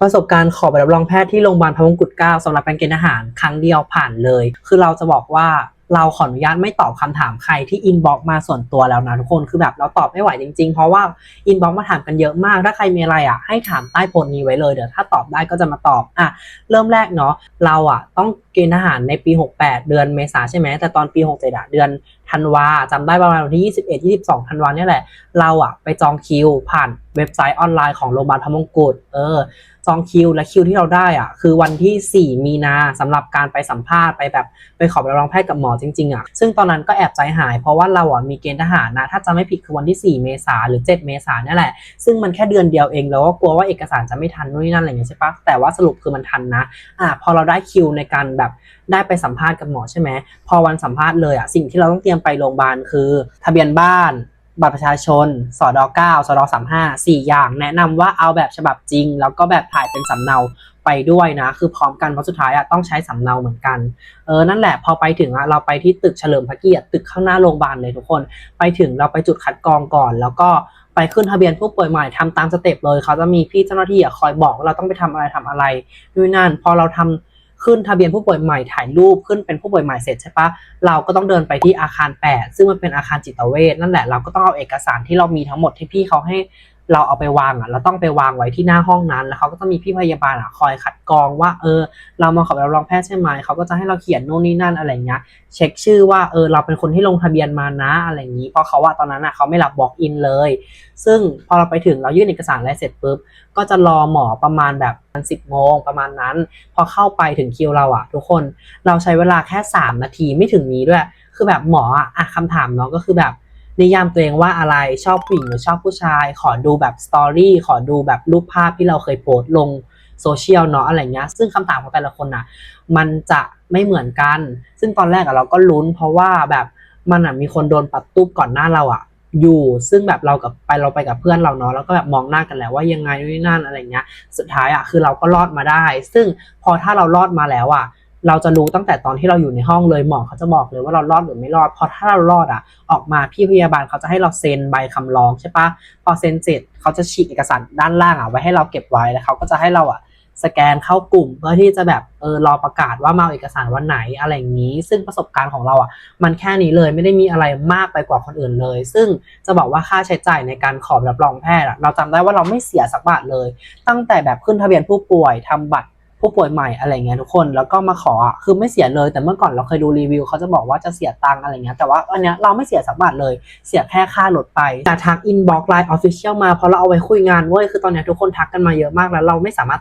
ประสบการณ์ขอใบรับรองแพทย์ที่โรงพยาบาลพระมงกุฎเกล้าสำหรับการเกณฑ์ทหารครั้งเดียวผ่านเลย คือเราจะบอกว่าเราขออนุญาตไม่ตอบคำถามใครที่อินบ็อกมาส่วนตัวแล้วนะทุกคนคือแบบเราตอบไม่ไหวจริงๆ เพราะว่าอินบ็อกมาถามกันเยอะมาก ถ้าใครมีอะไรอะให้ถามใต้โพสต์นี้ไว้เลยเดี๋ยวถ้าตอบได้ก็จะมาตอบอะเริ่มแรกเนาะเราอะต้องเกณฑ์ทหารในปี 68 เดือนเมษาใช่ไหมแต่ตอนปี 67อะเดือน ธันวาจำได้ประมาณวันที่ 21 22 ธันวาเนี่ยแหละ เราอะไปจองคิว ผ่านเว็บไซต์ออนไลน์ของโรงพยาบาลพระมงกุฎเออ จองคิวและคิวที่เราได้อะคือวันที่ 4 มีนาสำหรับการไปสัมภาษณ์ไปแบบไปขอบรับรองแพทย์กับหมอจริงๆอะซึ่งตอนนั้นก็แอบใจหายเพราะว่าเราอะมีเกณฑ์ทหารนะ ถ้าจะไม่ผิดคือวันที่ 4 เมษาหรือ 7 เมษาเนี่ยแหละ ซึ่งมันแค่เดือนเดียวเองแล้วก็กลัวว่าเอกสารจะไม่ทันนู่นนี่นั่นอะไรอย่างเงี้ยใช่ปะแต่ว่าสรุปคือมันทันนะอะพอเราได้คิวในการแบบได้ไปสัมภาษณ์กับหมอใช่ไหมพอวันสัมภาษณ์เลยอะสิ่งที่เราต้องเตรียมไปโรงพยาบาลคือ ทะเบียนบ้าน บัตรประชาชน สอดอ9สอดอ35 4 อย่าง แนะนำว่าเอาแบบฉบับจริง แล้วก็แบบถ่ายเป็นสำเนาไปด้วยนะ คือพร้อมกันเพราะสุดท้ายอะต้องใช้สำเนาเหมือนกันเออนั่นแหละพอไปถึงอะเราไปที่ตึกเฉลิมพระเกียรติตึกข้างหน้าโรงพยาบาลเลยทุกคน ไปถึงเราไปจุดคัดกรองก่อน แล้วก็ไปขึ้นทะเบียนผู้ป่วยใหม่ทำตามสเต็ปเลย เขาจะมีพี่เจ้าหน้าที่อะคอยบอกว่าเราต้องไปทำอะไรทำอะไรนู่นนั่นพอเราทำ ขึ้นทะเบียนผู้ป่วยใหม่ถ่ายรูปขึ้นเป็นผู้ป่วยใหม่เสร็จใช่ปะเราก็ต้องเดินไปที่อาคาร 8 ซึ่งมันเป็นอาคารจิตเวชนั่นแหละเราก็ต้องเอาเอกสารที่เรามีทั้งหมดที่พี่เขาให้ เราเอาไปวางอะ เราต้องไปวางไว้ที่หน้าห้องนั้น แล้วเขาก็จะมีพี่พยาบาลอะคอยคัดกรองว่า เออ เรามาขอใบรับรองแพทย์ใช่ไหมเขาก็จะให้เราเขียนโน่นนี่นั่นอะไรเงี้ย เช็คชื่อว่าเออเราเป็นคนที่ลงทะเบียนมานะอะไรอย่างนี้เพราะเขาว่าตอนนั้นอะเขาไม่รับบล็อกอินเลย ซึ่งพอเราไปถึงเรายื่นเอกสารอะไรเสร็จปุ๊บก็จะรอหมอประมาณแบบสิบโมงประมาณนั้น พอเข้าไปถึงคิวเราอะ ทุกคนเราใช้เวลาแค่สามนาทีไม่ถึงนี้ด้วย คือแบบหมออะอะคำถามเนาะก็คือแบบ นิยามตัวเองว่าอะไรชอบผู้หญิงหรือชอบผู้ชาย ขอดูแบบสตอรี่ขอดูแบบรูปภาพที่เราเคยโพสต์ลงโซเชียลเนาะอะไรเงี้ยซึ่งคำถามของแต่ละคนอะมันจะไม่เหมือนกัน ซึ่งตอนแรกอะเราก็ลุ้น เพราะว่าแบบมันอะมีคนโดนปัดตุ๊บก่อนหน้าเราอะอยู่ ซึ่งแบบเรากับไปเราไปกับเพื่อนเราเนาะแล้วก็แบบมองหน้ากันแล้วว่ายังไงนู่นนนั่นอะไรเงี้ย สุดท้ายอะคือเราก็รอดมาได้ ซึ่งพอถ้าเรารอดมาแล้วอะ เราจะรู้ตั้งแต่ตอนที่เราอยู่ในห้องเลยหมอเขาจะบอกเลยว่าเรารอดหรือไม่รอดพอถ้าเรารอดอะ ออกมาพี่พยาบาลเขาจะให้เราเซ็นใบคำร้องใช่ปะพอเซ็นเสร็จเขาจะฉีกเอกสารด้านล่างอะไว้ให้เราเก็บไว้แล้วเขาก็จะให้เราอะสแกนเข้ากลุ่มเพื่อที่จะแบบเออรอประกาศว่ามาเอาเอกสารวันไหนอะไรอย่างนี้ ซึ่งประสบการณ์ของเราอะ มันแค่นี้เลยไม่ได้มีอะไรมากไปกว่าคนอื่นเลย ซึ่งจะบอกว่าค่าใช้จ่ายในการขอรับรองแพทย์เราจำได้ว่าเราไม่เสียสักบาทเลย ตั้งแต่แบบขึ้นทะเบียนผู้ป่วยทำบัตร ผู้ป่วยใหม่อะไรเงี้ยทุกคนแล้วก็มาขออะคือไม่เสียเลย แต่เมื่อก่อนเราเคยดูรีวิวเขาจะบอกว่าจะเสียตังค์อะไรเงี้ยแต่ว่าอันเนี้ยเราไม่เสียสักบาทเลยเสียแค่ค่าลดไปแต่ทักอินบ็อกไลน์ออฟฟิเชียลมาเพราะเราเอาไว้คุยงานเว้ยคือตอนเนี้ยทุกคนทักกันมาเยอะมากแล้วเราไม่สามารถ